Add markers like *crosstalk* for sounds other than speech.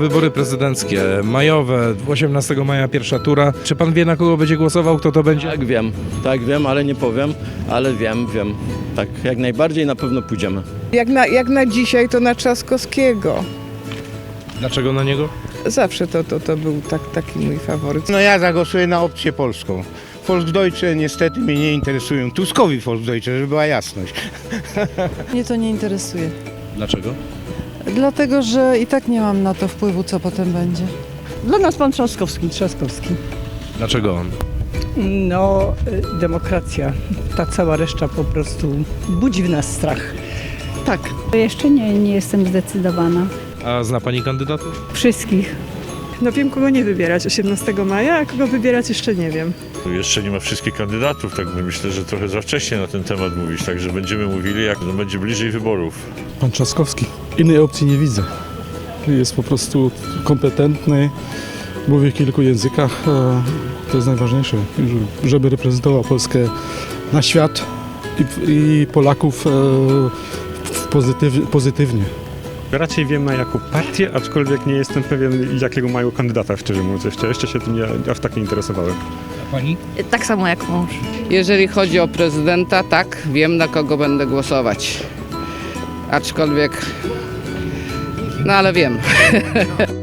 Wybory prezydenckie, majowe, 18 maja pierwsza tura. Czy pan wie, na kogo będzie głosował, kto to będzie? Tak wiem, tak wiem, ale nie powiem, ale wiem, wiem. Tak, jak najbardziej na pewno pójdziemy. Jak na, jak na dzisiaj to na Trzaskowskiego. Dlaczego na niego? Zawsze to, to, to był tak, taki mój faworyt. No ja zagłosuję na opcję polską. Volksdeutsche niestety mnie nie interesują. Tuskowi Volksdeutsche, żeby była jasność. *laughs* Mnie to nie interesuje. Dlaczego? Dlatego, że i tak nie mam na to wpływu, co potem będzie. Dla nas pan Trzaskowski, Trzaskowski. Dlaczego on? No, y, demokracja. Ta cała reszta po prostu budzi w nas strach. Tak. Jeszcze nie, nie jestem zdecydowana. A zna pani kandydatów? Wszystkich. No wiem, kogo nie wybierać 18 maja, a kogo wybierać jeszcze nie wiem. Jeszcze nie ma wszystkich kandydatów, tak myślę, że trochę za wcześnie na ten temat mówić, także będziemy mówili, jak będzie bliżej wyborów. Pan Trzaskowski. Innej opcji nie widzę. Jest po prostu kompetentny, mówi w kilku językach. To jest najważniejsze, żeby reprezentował Polskę na świat i, Polaków e, pozytywnie. Raczej wiem na jaką partię, aczkolwiek nie jestem pewien jakiego mają kandydata, szczerze mówiąc. Jeszcze, jeszcze się tym nie, aż tak nie interesowałem. Pani? Tak samo jak mąż. Jeżeli chodzi o prezydenta, tak, wiem na kogo będę głosować. Aczkolwiek, no ale wiem. *laughs*